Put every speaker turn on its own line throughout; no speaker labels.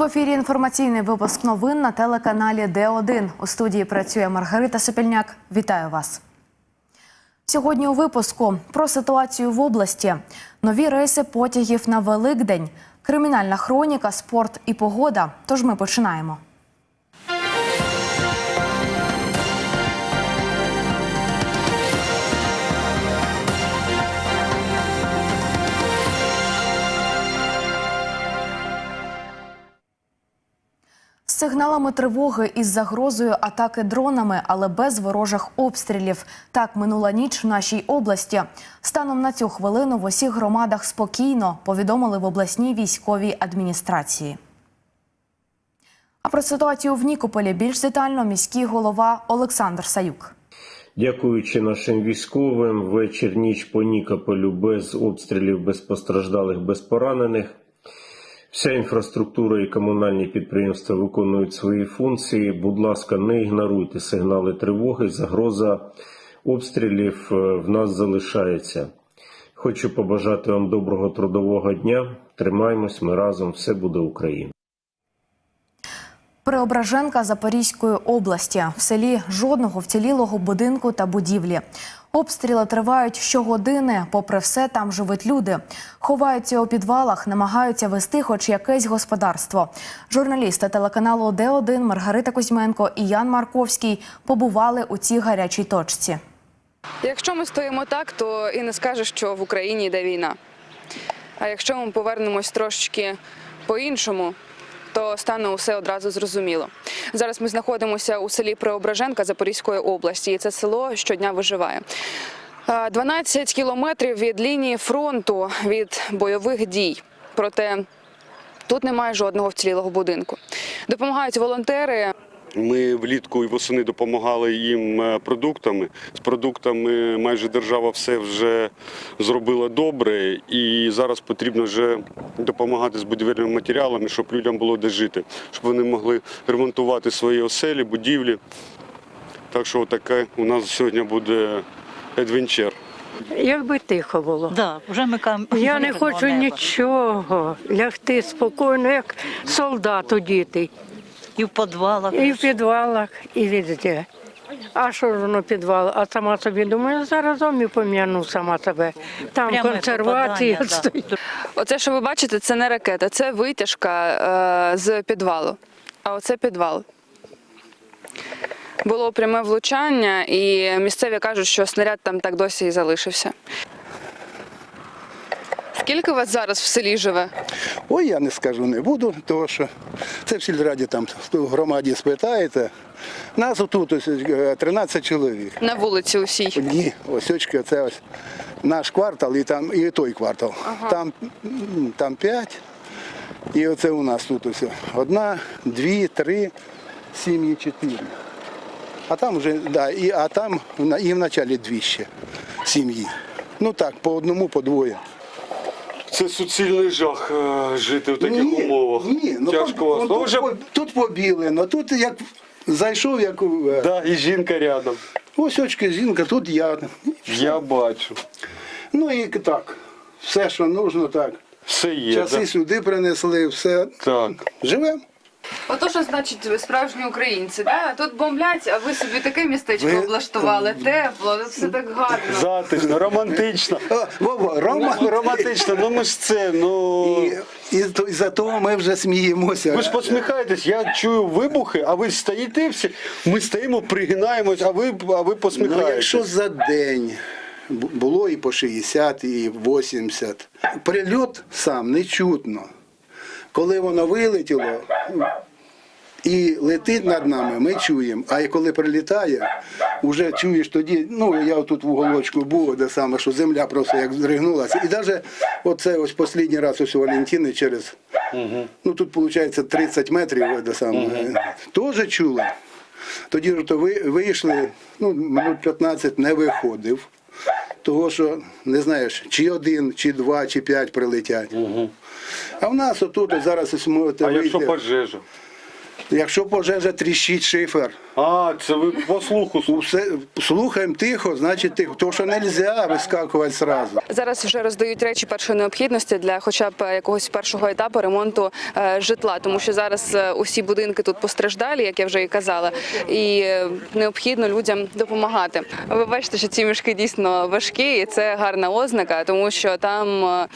В ефірі інформаційний випуск новин на телеканалі Д1. У студії працює Маргарита Сопільняк. Вітаю вас. Сьогодні у випуску про ситуацію в області, нові рейси потягів на Великдень, кримінальна хроніка, спорт і погода. Тож ми починаємо. Сигналами тривоги із загрозою атаки дронами, але без ворожих обстрілів. Так минула ніч в нашій області. Станом на цю хвилину в усіх громадах спокійно повідомили в обласній військовій адміністрації. А про ситуацію в Нікополі більш детально міський голова Олександр Саюк.
Дякуючи нашим військовим, вечір ніч по Нікополю без обстрілів, без постраждалих, без поранених. Вся інфраструктура і комунальні підприємства виконують свої функції. Будь ласка, не ігноруйте сигнали тривоги. Загроза обстрілів е, в нас залишається. Хочу побажати вам доброго трудового дня. Тримаємось, ми разом, все буде Україна.
Преображенка Запорізької області в селі жодного вцілілого будинку та будівлі. Обстріли тривають щогодини. Попри все, там живуть люди. Ховаються у підвалах, намагаються вести хоч якесь господарство. Журналісти телеканалу Д1 Маргарита Кузьменко і Ян Марковський побували у цій гарячій точці.
Якщо ми стоїмо так, то і не скажеш, що в Україні йде війна. А якщо ми повернемось трошечки по-іншому, то стане усе одразу зрозуміло. Зараз ми знаходимося у селі Преображенка Запорізької області, і це село щодня виживає. Е, 12 кілометрів від лінії фронту від бойових дій. Проте тут немає жодного вцілілого будинку. Допомагають волонтери.
Ми влітку і восени допомагали їм е, продуктами. З продуктами майже держава все вже зробила добре, і зараз потрібно вже допомагати з будівельними матеріалами, щоб людям було де жити, щоб вони могли ремонтувати свої оселі, будівлі. Так що таке у нас сьогодні буде адвенчер.
Якби тихо було.
Да, вже ми кам...
Я не хочу нічого. Лягти спокійно, як солдат удіти.
І в підвалах.
І в підвалах, і везде. А що ж воно підвал? А сама собі думаю, зараз і пом'яну сама себе. Там
Пряме
консервація
попадання, да.
стоїть.
Оце, що ви бачите, це не ракета, це витяжка е, з підвалу. А оце підвал. Було пряме влучання, і місцеві кажуть, що снаряд там так досі і залишився. Скільки вас зараз в селі живе?
Ой, я не скажу, не буду, тому що це в сільраді там в громаді спитаєте. Нас отут ось е, 13 чоловік.
На вулиці усій.
Ні, ось очки, це ось наш квартал і там і той квартал. Там, там 5. І оце у нас тут ось одна, дві, три, сім'ї, чотири. А там вже, да, і, а там і в началі дві ще сім'ї. Ну так, по одному, по двоє.
Це суцільний жах е, жити в таких
Ні,
умовах.
Ні, ну,
Тяжко вас.
тут,
Ну, вже...
по- тут побілено, тут як зайшов, як е,
да, і жінка рядом.
ось очки жінка, тут я.
Я бачу.
Ну і так, все, що нужно, так.
Все є.
Часи сюди принесли, все.
Так.
Живемо.
Ото що значить справжні українці, да? Тут бомблять, а ви собі таке містечко
Ви-
облаштували, тепло, тут все так гарно.
Затишно, романтично.
Вова, Рома.
Ну, романтично, ну ми ж це, ну.
І, і, то- і за того ми вже сміємося.
Ви ж посміхаєтесь, я чую вибухи, а ви стоїте всі, ми стоїмо, пригинаємось, а ви, а ви
Ну,
посміхаєтесь.
якщо за день бу- було і по 60, і 80, прильот сам не чутно. Коли воно вилетіло і летить над нами, ми чуємо. А коли прилітає, вже чуєш тоді, ну я тут в уголочку був, де саме, що земля просто як здригнулася. І навіть оце ось останній раз ось у Валентини через, ну тут виходить 30 метрів, де саме, теж чули. Тоді ж то ви вийшли, ну, минут 15 не виходив. Того, що не знаєш, чи один, чи два, чи п'ять прилетять. А в нас отут зараз ось можете
А якщо пожежа?
Якщо пожежа тріщить шифер,
А, це ви по слуху.
Усе, слухаємо тихо, значить тихо. Тому що не можна вискакувати одразу.
Зараз вже роздають речі першої необхідності для хоча б якогось першого етапу ремонту е, житла, тому що зараз е, усі будинки тут постраждалі, як я вже і казала, і е, необхідно людям допомагати. Ви бачите, що ці мішки дійсно важкі, і це гарна ознака, тому що там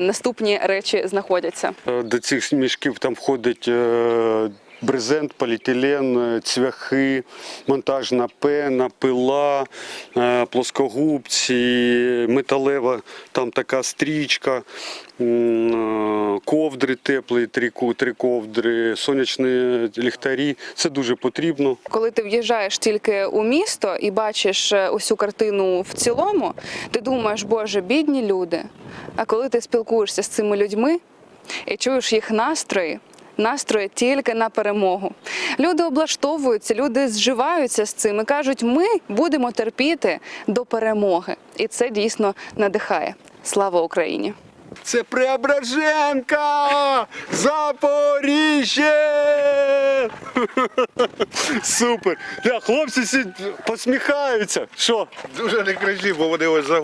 наступні речі знаходяться.
До цих мішків там входить е, брезент, поліетилен, е, цвяхи, монтажна пена, пила, е, плоскогубці, металева там така стрічка, е, ковдри теплі, три, три ковдри, сонячні ліхтарі. Це дуже потрібно.
Коли ти в'їжджаєш тільки у місто і бачиш е, усю картину в цілому, ти думаєш, боже, бідні люди. А коли ти спілкуєшся з цими людьми і чуєш їх настрої. Настрої тільки на перемогу. Люди облаштовуються, люди зживаються з цим і кажуть, ми будемо терпіти до перемоги. І це дійсно надихає. Слава Україні!
Це Преображенка! Запоріжжя! Супер! Да, хлопці всі посміхаються. Що?
Дуже не кричи, бо вони ось за.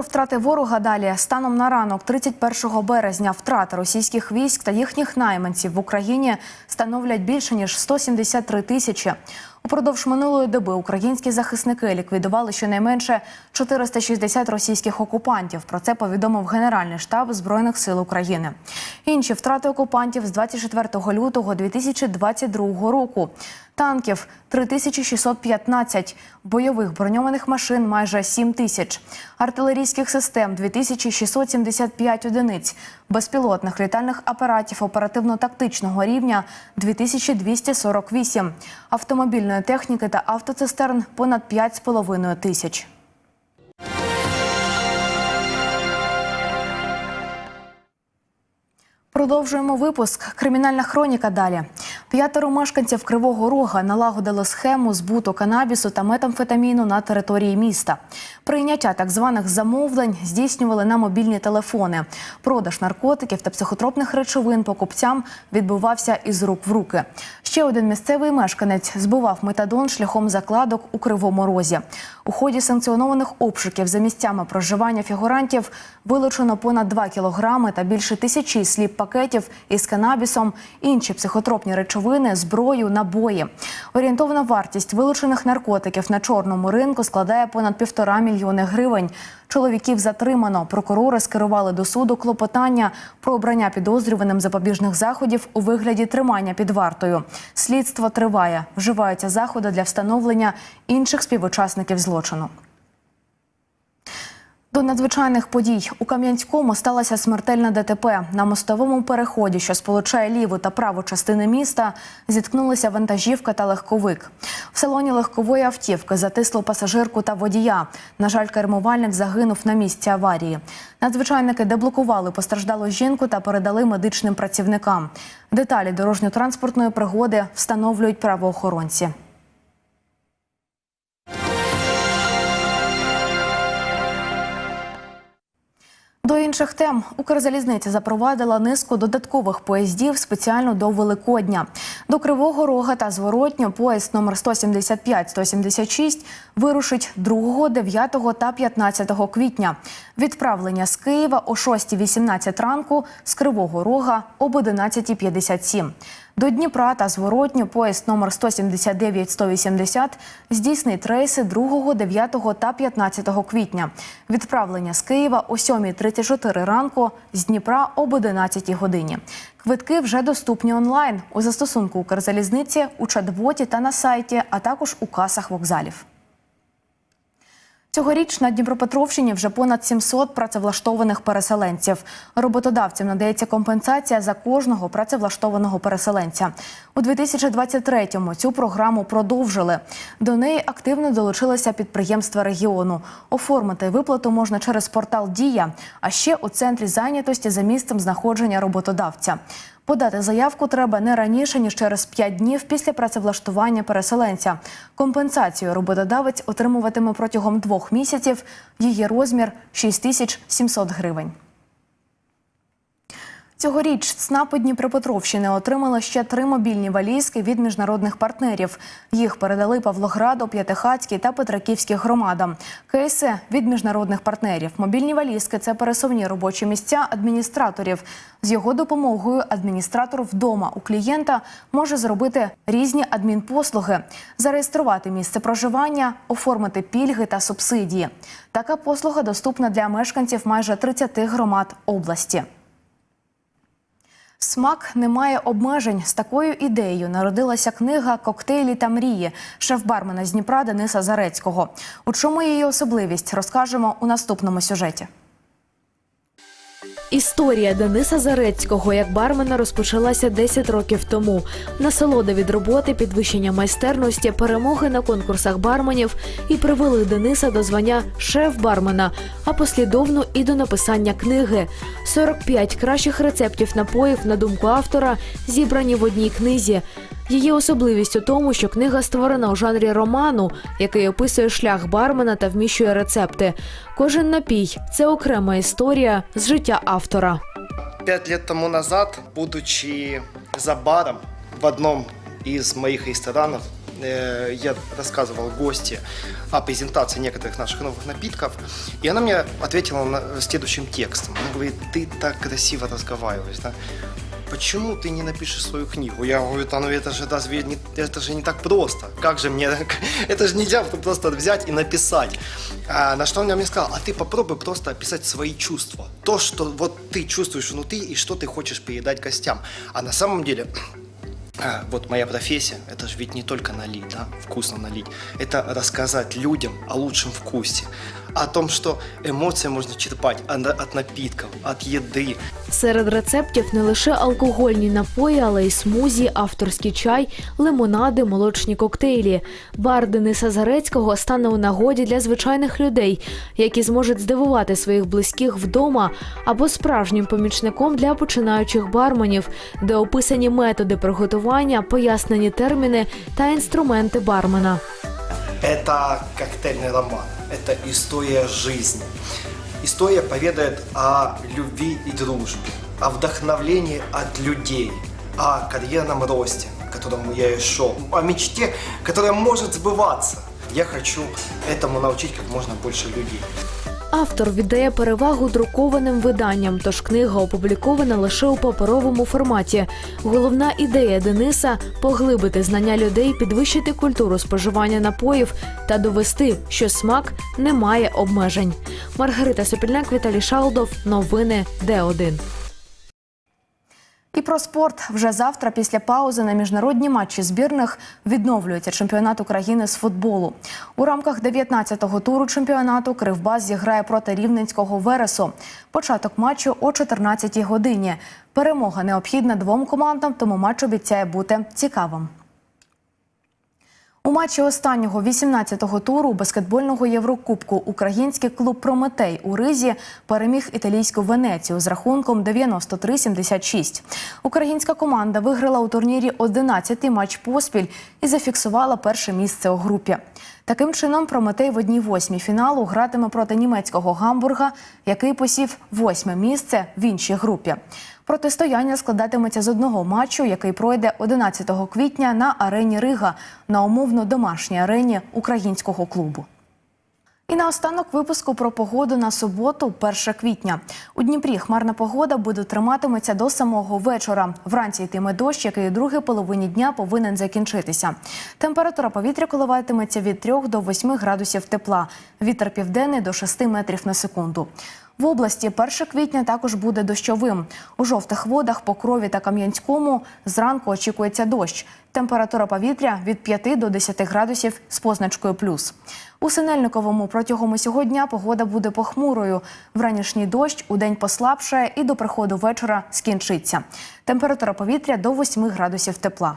Про втрати ворога далі станом на ранок, 31 березня, втрати російських військ та їхніх найманців в Україні становлять більше ніж 173 тисячі. Упродовж минулої доби українські захисники ліквідували щонайменше 460 російських окупантів. Про це повідомив Генеральний штаб збройних сил України. Інші втрати окупантів з 24 лютого 2022 року. Танків 3615, бойових броньованих машин майже 7 тисяч, артилерійських систем 2675 одиниць, безпілотних літальних апаратів оперативно-тактичного рівня 2248, автомобільної техніки та автоцистерн понад 5,5 тисяч. Продовжуємо випуск. Кримінальна хроніка далі. П'ятеро мешканців Кривого Рога налагодили схему збуту канабісу та метамфетаміну на території міста. Прийняття так званих замовлень здійснювали на мобільні телефони. Продаж наркотиків та психотропних речовин покупцям відбувався із рук в руки. Ще один місцевий мешканець збував метадон шляхом закладок у Кривому Розі. У ході санкціонованих обшуків за місцями проживання фігурантів вилучено понад 2 кілограми та більше тисячі сліп пакетів із канабісом, інші психотропні речовини, зброю, набої. Орієнтовна вартість вилучених наркотиків на чорному ринку складає понад півтора мільйони гривень. Чоловіків затримано. Прокурори скерували до суду клопотання про обрання підозрюваним запобіжних заходів у вигляді тримання під вартою. Слідство триває. Вживаються заходи для встановлення інших співучасників злочину. До надзвичайних подій у Кам'янському сталася смертельна ДТП. На мостовому переході, що сполучає ліву та праву частини міста, зіткнулися вантажівка та легковик. В салоні легкової автівки затисло пасажирку та водія. На жаль, кермувальник загинув на місці аварії. Надзвичайники деблокували постраждалу жінку та передали медичним працівникам. Деталі дорожньо-транспортної пригоди встановлюють правоохоронці. До інших тем Укрзалізниця запровадила низку додаткових поїздів спеціально до Великодня. До Кривого Рога та зворотньо поїзд номер 175-176 вирушить 2, 9 та 15 квітня. Відправлення з Києва о 6.18 ранку, з Кривого Рога об 11.57. До Дніпра та зворотню поїзд номер 179-180 здійснить рейси 2, 9 та 15 квітня. Відправлення з Києва о 7.34 ранку, з Дніпра об 11 годині. Квитки вже доступні онлайн у застосунку Укрзалізниці, у чат-боті та на сайті, а також у касах вокзалів. Цьогоріч на Дніпропетровщині вже понад 700 працевлаштованих переселенців. Роботодавцям надається компенсація за кожного працевлаштованого переселенця. У 2023-му цю програму продовжили. До неї активно долучилися підприємства регіону. Оформити виплату можна через портал Дія, а ще у центрі зайнятості за місцем знаходження роботодавця. Подати заявку треба не раніше ніж через 5 днів після працевлаштування переселенця. Компенсацію роботодавець отримуватиме протягом двох місяців. Її розмір 6700 гривень. Цьогоріч ЦНАПи Дніпропетровщини отримали ще три мобільні валізки від міжнародних партнерів. Їх передали Павлограду, П'ятихацькій та Петриківській громадам. Кейси від міжнародних партнерів. Мобільні валізки це пересувні робочі місця адміністраторів. З його допомогою адміністратор вдома у клієнта може зробити різні адмінпослуги, зареєструвати місце проживання, оформити пільги та субсидії. Така послуга доступна для мешканців майже 30 громад області. Смак не має обмежень. З такою ідеєю народилася книга Коктейлі та мрії шеф-бармена з Дніпра Дениса Зарецького. У чому її особливість розкажемо у наступному сюжеті.
Історія Дениса Зарецького як бармена розпочалася 10 років тому. Насолода від роботи, підвищення майстерності, перемоги на конкурсах барменів і привели Дениса до звання шеф-бармена, а послідовно і до написання книги. 45 кращих рецептів напоїв, на думку автора, зібрані в одній книзі. Її особливість у тому, що книга створена у жанрі роману, який описує шлях бармена та вміщує рецепти. Кожен напій це окрема історія з життя автора
Пять лет тому назад, будучи за баром в одном из моих ресторанов, э, я рассказывал гости о презентации некоторых наших новых напитков, и она мне ответила на- следующим текстом. Она говорит, ты так красиво разговариваешь, да? Почему ты не напишешь свою книгу? Я говорю, да ну это же разве не, это же не так просто. Как же мне, это же нельзя просто взять и написать. А, на что она мне сказала, а ты попробуй просто описать свои чувства. То, что вот ты чувствуешь внутри и что ты хочешь передать гостям. А на самом деле, а, вот моя профессия, это же ведь не только налить, да, вкусно налить. Это рассказать людям о лучшем вкусе. О том, что эмоции можно черпать от, от напитков, от еды,
Серед рецептів не лише алкогольні напої, але й смузі, авторський чай, лимонади, молочні коктейлі. Бар Дениса Зарецького стане у нагоді для звичайних людей, які зможуть здивувати своїх близьких вдома або справжнім помічником для починаючих барменів, де описані методи приготування, пояснені терміни та інструменти бармена.
Это коктейльный роман, Это история жизни. История поведает о любви и дружбе, о вдохновлении от людей, о карьерном росте, к которому я и шел, о мечте, которая может сбываться. Я хочу этому научить как можно больше людей.
Автор віддає перевагу друкованим виданням, тож книга опублікована лише у паперовому форматі. Головна ідея Дениса поглибити знання людей, підвищити культуру споживання напоїв та довести, що смак не має обмежень. Маргарита Сопільняк, Віталій Шалдов. Новини Д1.
І про спорт вже завтра, після паузи на міжнародні матчі збірних відновлюється чемпіонат України з футболу. У рамках 19-го туру чемпіонату Кривбас зіграє проти рівненського Вересу. Початок матчу о 14-й годині. Перемога необхідна двом командам, тому матч обіцяє бути цікавим. У матчі останнього 18-го туру баскетбольного Єврокубку український клуб Прометей у Ризі переміг італійську Венецію з рахунком 93-76. Українська команда виграла у турнірі 11-й матч поспіль і зафіксувала перше місце у групі. Таким чином, Прометей в одній восьмій фіналу гратиме проти німецького Гамбурга, який посів восьме місце в іншій групі. Протистояння складатиметься з одного матчу, який пройде 11 квітня на арені Рига на умовно домашній арені українського клубу. І наостанок випуску про погоду на суботу, 1 квітня. У Дніпрі хмарна погода буде триматиметься до самого вечора. Вранці йтиме дощ, який у другій половині дня повинен закінчитися. Температура повітря коливатиметься від 3 до 8 градусів тепла. Вітер південний до 6 метрів на секунду. В області 1 квітня також буде дощовим. У жовтих водах, Покрові та Кам'янському зранку очікується дощ. Температура повітря від 5 до 10 градусів з позначкою плюс. У Синельниковому протягом усього дня погода буде похмурою. Вранішній дощ у день послабшає і до приходу вечора скінчиться. Температура повітря до 8 градусів тепла.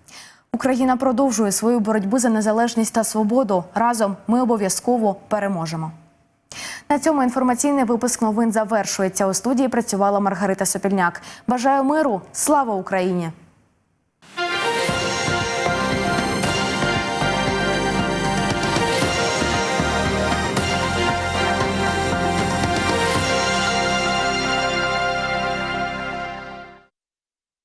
Україна продовжує свою боротьбу за незалежність та свободу. Разом ми обов'язково переможемо. На цьому інформаційний випуск новин завершується. У студії працювала Маргарита Сопільняк. Бажаю миру. Слава Україні!